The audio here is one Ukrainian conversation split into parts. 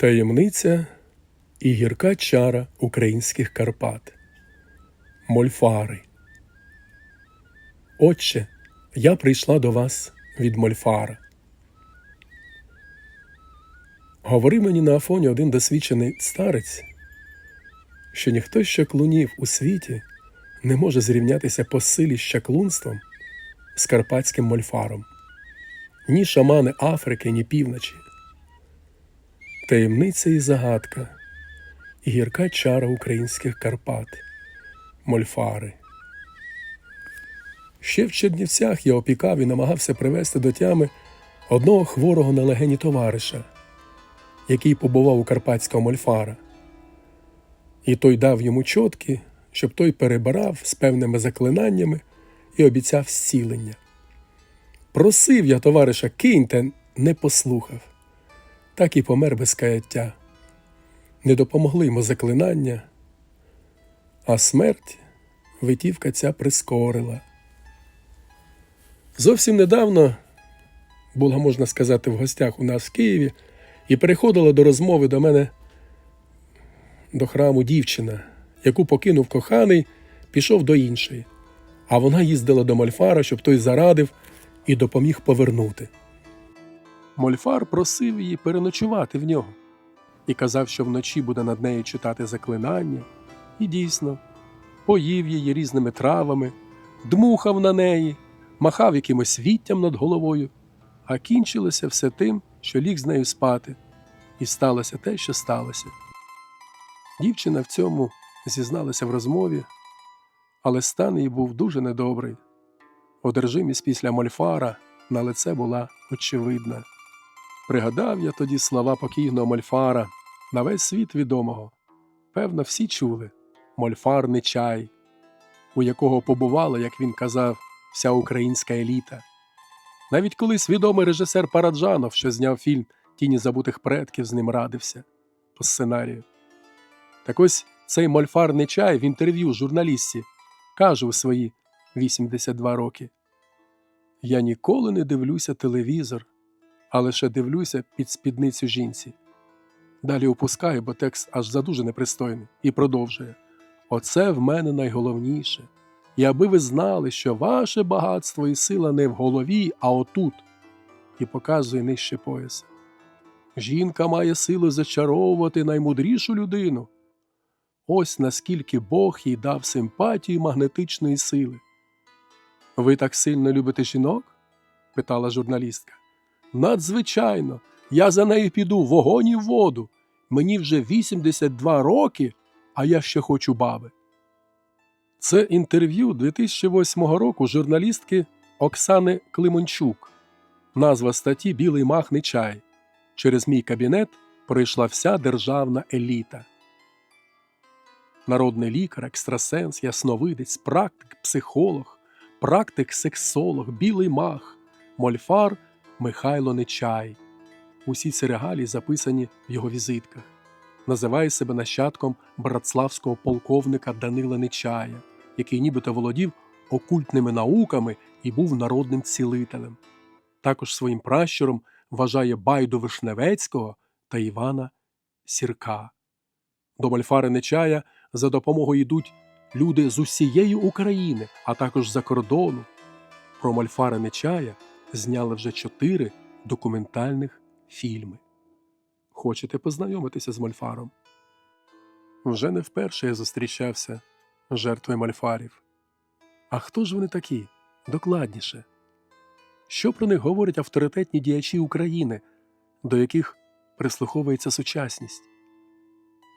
Таємниця і гірка чара українських Карпат. Мольфари. Отче, я прийшла до вас від Мольфара. Говорив мені на Афоні один досвідчений старець, що ніхто з щаклунів у світі не може зрівнятися по силі з щаклунством з карпатським мольфаром, ні шамани Африки, ні півночі. Таємниця і загадка, і гірка чара українських Карпат, мольфари. Ще в Чернівцях я опікав і намагався привести до тями одного хворого на легені товариша, який побував у карпатського мольфара. І той дав йому чотки, щоб той перебирав з певними заклинаннями і обіцяв зцілення. Просив я товариша, киньте, не послухав так і помер без каяття. Не допомогли йому заклинання, а смерть витівка ця прискорила. Зовсім недавно була, можна сказати, в гостях у нас в Києві, і переходила до розмови до мене до храму дівчина, яку покинув коханий, пішов до іншої, а вона їздила до Мольфара, щоб той зарадив і допоміг повернути. Мольфар просив її переночувати в нього і казав, що вночі буде над нею читати заклинання, і дійсно поїв її різними травами, дмухав на неї, махав якимось віттям над головою, а кінчилося все тим, що ліг з нею спати, і сталося те, що сталося. Дівчина в цьому зізналася в розмові, але стан її був дуже недобрий. Одержимість після мольфара на лице була очевидна. Пригадав я тоді слова покійного Мольфара, на весь світ відомого. Певно, всі чули Мольфар не чай, у якого побувала, як він казав, вся українська еліта. Навіть колись відомий режисер Параджанов, що зняв фільм Тіні забутих предків, з ним радився по сценарію. Так ось цей Мольфар не чай в інтерв'ю журналістці каже у свої 82 роки: Я ніколи не дивлюся телевізор а лише дивлюся під спідницю жінці. Далі опускаю, бо текст аж задуже непристойний, і продовжує Оце в мене найголовніше. І аби ви знали, що ваше багатство і сила не в голові, а отут, і показує нижче пояса. Жінка має силу зачаровувати наймудрішу людину. Ось наскільки Бог їй дав симпатію магнетичної сили. Ви так сильно любите жінок? питала журналістка. Надзвичайно, я за нею піду в вогонь і в воду. Мені вже 82 роки, а я ще хочу баби. Це інтерв'ю 2008 року журналістки Оксани Климончук. Назва статті Білий махний чай. Через мій кабінет пройшла вся державна еліта. Народний лікар, екстрасенс, ясновидець, практик, психолог, практик, сексолог, білий мах, мольфар. Михайло Нечай. Усі ці регалії записані в його візитках. Називає себе нащадком братславського полковника Данила Нечая, який нібито володів окультними науками і був народним цілителем. Також своїм пращуром вважає Байду Вишневецького та Івана Сірка. До Мальфари Нечая за допомогою йдуть люди з усієї України, а також за кордону. Про Мальфара Нечая зняли вже чотири документальних фільми. Хочете познайомитися з Мольфаром? Вже не вперше я зустрічався з жертвою мольфарів. А хто ж вони такі? Докладніше. Що про них говорять авторитетні діячі України, до яких прислуховується сучасність?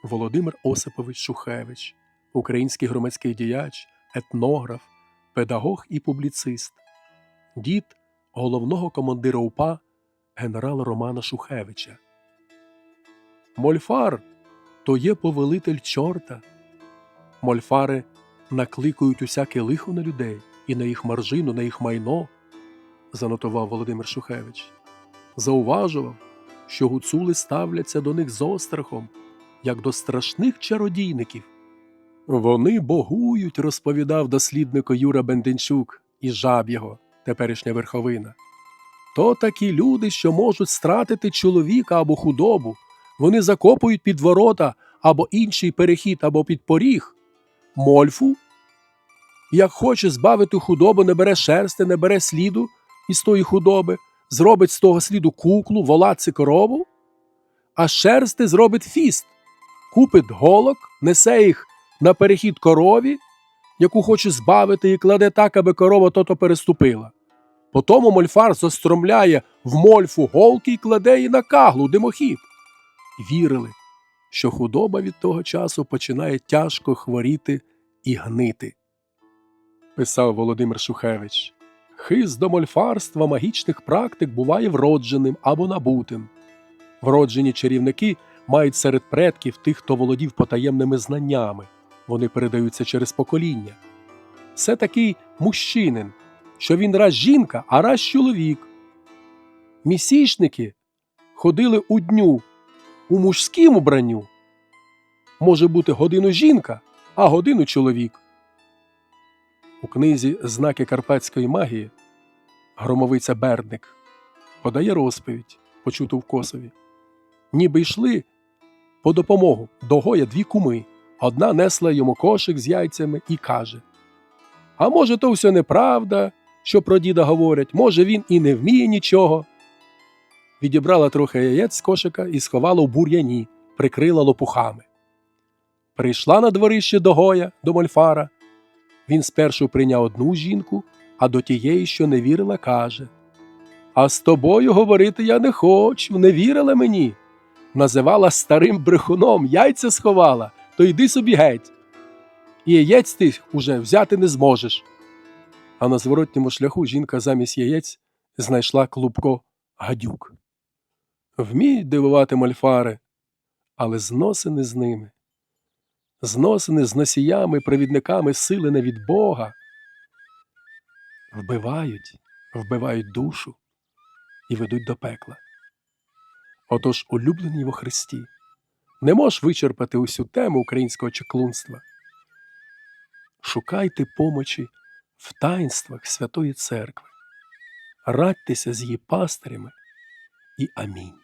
Володимир Осипович Шухевич, український громадський діяч, етнограф, педагог і публіцист, дід головного командира УПА генерала Романа Шухевича. Мольфар то є повелитель чорта. Мольфари накликують усяке лихо на людей і на їх маржину, на їх майно, занотував Володимир Шухевич. Зауважував, що гуцули ставляться до них з острахом, як до страшних чародійників. Вони богують, розповідав досліднику Юра Бенденчук і жаб його теперішня верховина. То такі люди, що можуть стратити чоловіка або худобу, вони закопують під ворота або інший перехід, або під поріг. Мольфу, як хоче збавити худобу, не бере шерсти, не бере сліду із тої худоби, зробить з того сліду куклу, волатці корову, а шерсти зробить фіст, купить голок, несе їх на перехід корові, яку хоче збавити, і кладе так, аби корова тото переступила. Потому мольфар застромляє в мольфу голки і кладе її на каглу, димохід. Вірили, що худоба від того часу починає тяжко хворіти і гнити. Писав Володимир Шухевич. Хист до мольфарства магічних практик буває вродженим або набутим. Вроджені чарівники мають серед предків тих, хто володів потаємними знаннями, вони передаються через покоління. Це такий мужчинин, що він раз жінка, а раз чоловік. Місічники ходили у дню у мужському бранню. Може бути годину жінка, а годину чоловік. У книзі Знаки карпатської магії громовиця Бердник подає розповідь, почуту в Косові. Ніби йшли по допомогу до Гоя дві куми. Одна несла йому кошик з яйцями і каже: А може, то все неправда, що про діда говорять, може, він і не вміє нічого. Відібрала трохи яєць з кошика і сховала в бур'яні, прикрила лопухами. Прийшла на дворище до Гоя, до Мольфара. Він спершу прийняв одну жінку, а до тієї, що не вірила, каже: А з тобою говорити я не хочу, не вірила мені. Називала старим брехуном, яйця сховала, то йди собі геть. І яєць ти уже взяти не зможеш. А на зворотньому шляху жінка замість яєць знайшла клубко гадюк. Вміють дивувати мальфари, але зносини з ними, зносини з носіями, провідниками сили не від Бога. Вбивають, вбивають душу і ведуть до пекла. Отож, улюблені во Христі, не можеш вичерпати усю тему українського чаклунства. Шукайте помочі в таїнствах Святої Церкви, радьтеся з її пастирями і амінь.